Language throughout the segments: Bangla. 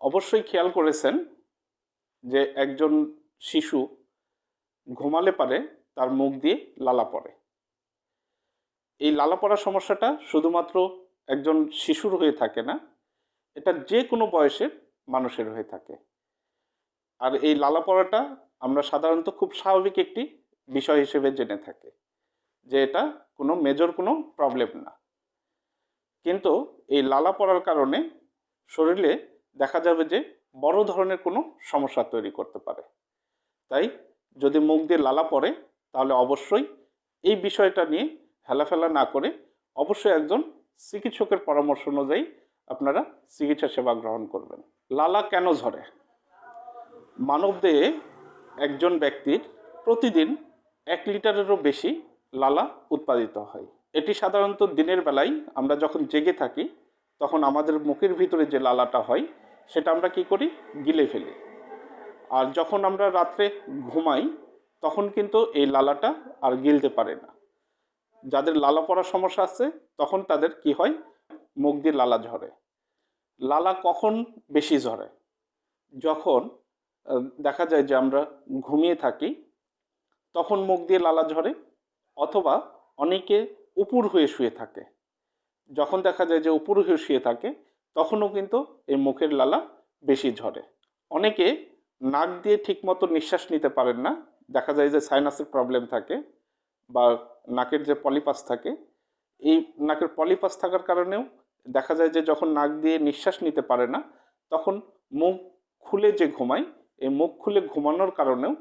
অবশ্যই খেয়াল করেছেন যে একজন শিশু ঘুমালে পারে, তার মুখ দিয়ে লালা পড়ে। এই লালা পড়ার সমস্যাটা শুধুমাত্র একজন শিশুর হয়ে থাকে না, এটা যে কোনো বয়সের মানুষের হয়ে থাকে। আর এই লালা পড়াটা আমরা সাধারণত খুব স্বাভাবিক একটি বিষয় হিসেবে জেনে থাকি যে এটা কোনো মেজর কোনো প্রবলেম না। কিন্তু এই লালা পড়ার কারণে শরীরে দেখা যাবে যে বড় ধরনের কোনো সমস্যা তৈরি করতে পারে। তাই যদি মুখ দিয়ে লালা পড়ে, তাহলে অবশ্যই এই বিষয়টা নিয়ে হেলাফেলা না করে অবশ্যই একজন চিকিৎসকের পরামর্শ অনুযায়ী আপনারা চিকিৎসা সেবা গ্রহণ করবেন। লালা কেন ঝরে? মানবদেহে একজন ব্যক্তির প্রতিদিন এক লিটারেরও বেশি লালা উৎপাদিত হয়। এটি সাধারণত দিনের বেলায় আমরা যখন জেগে থাকি, তখন আমাদের মুখের ভিতরে যে লালাটা হয় সেটা আমরা কি করি? গিলে ফেলি। আর যখন আমরা রাত্রে ঘুমাই, তখন কিন্তু এই লালাটা আর গিলতে পারে না। যাদের লালা পড়ার সমস্যা আছে, তখন তাদের কি হয়? মুখ দিয়ে লালা ঝরে। লালা কখন বেশি ঝরে? যখন দেখা যায় যে আমরা ঘুমিয়ে থাকি, তখন মুখ দিয়ে লালা ঝরে অথবা অনেকে উপুর হয়ে শুয়ে থাকে। যখন দেখা যায় যে উপুর হয়ে শুয়ে থাকে তখনও কিন্তু এই মুখের লালা বেশি ঝরে। অনেকে নাক দিয়ে ঠিকমতো নিঃশ্বাস নিতে পারেন না। দেখা যায় যে সাইনাসের প্রবলেম থাকে বা নাকের যে পলিপাস থাকে, এই নাকের পলিপাস থাকার কারণেও দেখা যায় যে যখন নাক দিয়ে নিঃশ্বাস নিতে পারে না, তখন মুখ খুলে যে ঘুমায়, এই মুখ খুলে ঘুমানোর কারণেও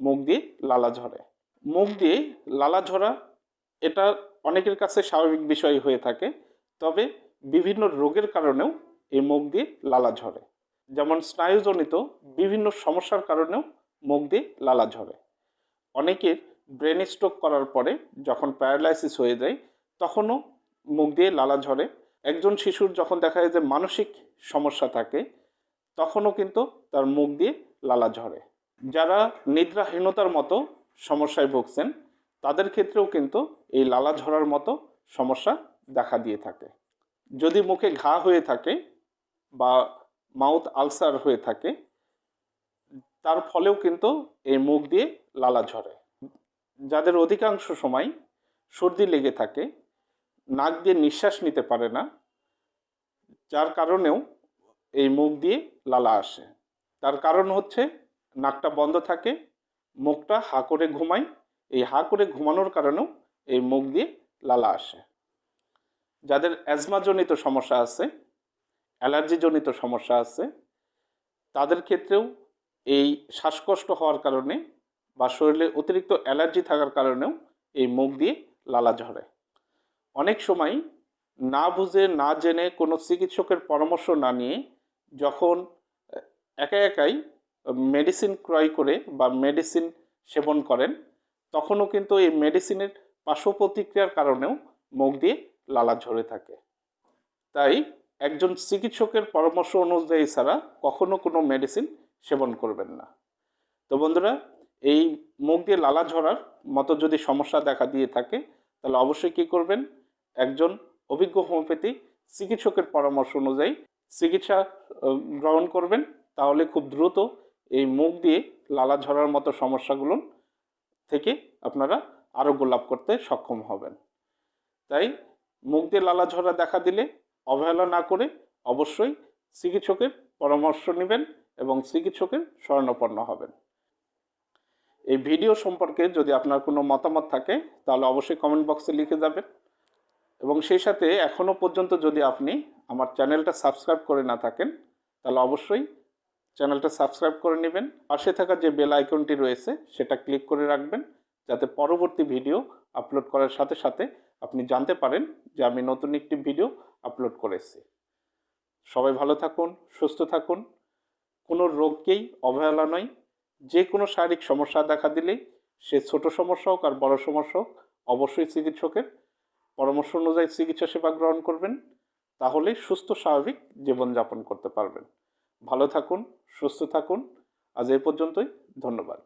মুখ দিয়ে লালা ঝরে। মুখ দিয়ে লালা ঝরা এটা অনেকের কাছে স্বাভাবিক বিষয় হয়ে থাকে। তবে বিভিন্ন রোগের কারণেও এই মুখ দিয়ে লালা ঝরে। যেমন স্নায়ুজনিত বিভিন্ন সমস্যার কারণেও মুখ দিয়ে লালা ঝরে। অনেকের ব্রেন স্ট্রোক করার পরে যখন প্যারালাইসিস হয়ে যায়, তখনও মুখ দিয়ে লালা ঝরে। একজন শিশুর যখন দেখা যায় যে মানসিক সমস্যা থাকে, তখনও কিন্তু তার মুখ দিয়ে লালা ঝরে। যারা নিদ্রাহীনতার মতো সমস্যায় ভুগছেন, তাদের ক্ষেত্রেও কিন্তু এই লালা ঝরার মতো সমস্যা দেখা দিয়ে থাকে। যদি মুখে ঘা হয়ে থাকে বা মাউথ আলসার হয়ে থাকে, তার ফলেও কিন্তু এই মুখ দিয়ে লালা ঝরে। যাদের অধিকাংশ সময় সর্দি লেগে থাকে, নাক দিয়ে নিঃশ্বাস নিতে পারে না, যার কারণেও এই মুখ দিয়ে লালা আসে। তার কারণ হচ্ছে নাকটা বন্ধ থাকে, মুখটা হা করে ঘুমায়। এই হা করে ঘুমানোর কারণেও এই মুখ দিয়ে লালা আসে। যাদের অ্যাজমাজনিত সমস্যা আছে, অ্যালার্জিজনিত সমস্যা আছে, তাদের ক্ষেত্রেও এই শ্বাসকষ্ট হওয়ার কারণে বা শরীরে অতিরিক্ত অ্যালার্জি থাকার কারণেও এই মুখ দিয়ে লালা ঝরে। অনেক সময় না বুঝে, না জেনে কোনো চিকিৎসকের পরামর্শ না নিয়ে যখন একা একাই মেডিসিন ক্রয় করে বা মেডিসিন সেবন করেন, তখনও কিন্তু এই মেডিসিনের পার্শ্ব প্রতিক্রিয়ার কারণেও মুখ দিয়ে লালা ঝরে থাকে। তাই একজন চিকিৎসকের পরামর্শ অনুযায়ী ছাড়া কখনো কোনো মেডিসিন সেবন করবেন না। তো বন্ধুরা, এই মুখ দিয়ে লালা ঝরার মতো যদি সমস্যা দেখা দিয়ে থাকে, তাহলে অবশ্যই কী করবেন? একজন অভিজ্ঞ হোমিওপ্যাথি চিকিৎসকের পরামর্শ অনুযায়ী চিকিৎসা গ্রহণ করবেন। তাহলে খুব দ্রুত এই মুখ দিয়ে লালা ঝরার মতো সমস্যাগুলো থেকে আপনারা আরোগ্য লাভ করতে সক্ষম হবেন। তাই মুখ দিয়ে লালা ঝরা দেখা দিলে, অবহেলা না করে অবশ্যই চিকিৎসকের পরামর্শ নেবেন এবং চিকিৎসকের স্বর্ণপন্ন হবেন। এই ভিডিও সম্পর্কে যদি আপনার কোনো মতামত থাকে, তাহলে অবশ্যই কমেন্ট বক্সে লিখে যাবেন। এবং সেই সাথে এখনও পর্যন্ত যদি আপনি আমার চ্যানেলটা সাবস্ক্রাইব করে না থাকেন, তাহলে অবশ্যই চ্যানেলটা সাবস্ক্রাইব করে নেবেন। পাশে থাকা যে বেল আইকনটি রয়েছে, সেটা ক্লিক করে রাখবেন, যাতে পরবর্তী ভিডিও আপলোড করার সাথে সাথে আপনি জানতে পারেন যে আমি নতুন একটি ভিডিও আপলোড করেছি। সবাই ভালো থাকুন, সুস্থ থাকুন। কোনো রোগকেই অবহেলা নয়। যে কোনো শারীরিক সমস্যা দেখা দিলেই সে ছোট সমস্যা হোক আর বড় সমস্যা হোক, অবশ্যই চিকিৎসকের পরামর্শ অনুযায়ী চিকিৎসা সেবা গ্রহণ করবেন। তাহলে সুস্থ, স্বাভাবিক জীবনযাপন করতে পারবেন। ভালো থাকুন, সুস্থ থাকুন। আজ এ পর্যন্তই। ধন্যবাদ।